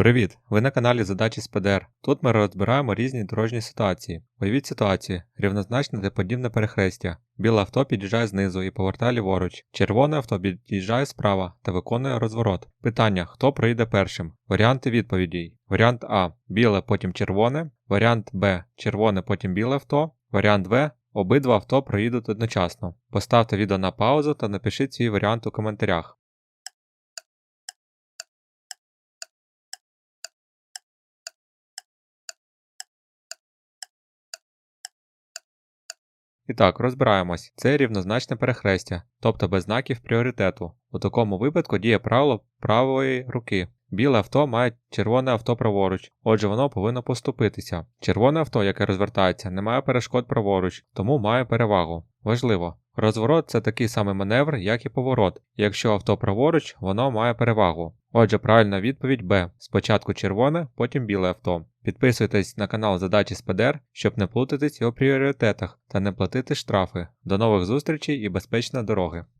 Привіт! Ви на каналі Задачі з ПДР. Тут ми розбираємо різні дорожні ситуації. Уявіть ситуацію: рівнозначне та подібне перехрестя. Біле авто під'їжджає знизу і повертає ліворуч. Червоне авто під'їжджає справа та виконує розворот. Питання: хто проїде першим? Варіанти відповідей. Варіант А. Біле, потім червоне. Варіант Б. Червоне, потім біле авто. Варіант В. Обидва авто проїдуть одночасно. Поставте відео на паузу та напишіть свій варіант у коментарях. І так, розбираємось. Це рівнозначне перехрестя, тобто без знаків пріоритету. У такому випадку діє правило правої руки. Біле авто має червоне авто праворуч, отже воно повинно поступитися. Червоне авто, яке розвертається, не має перешкод праворуч, тому має перевагу. Важливо. Розворот це такий самий маневр, як і поворот. Якщо авто праворуч, воно має перевагу. Отже, правильна відповідь Б. Спочатку червоне, потім біле авто. Підписуйтесь на канал Задачі з ПДР, щоб не плутатись у пріоритетах та не платити штрафи. До нових зустрічей і безпечної дороги!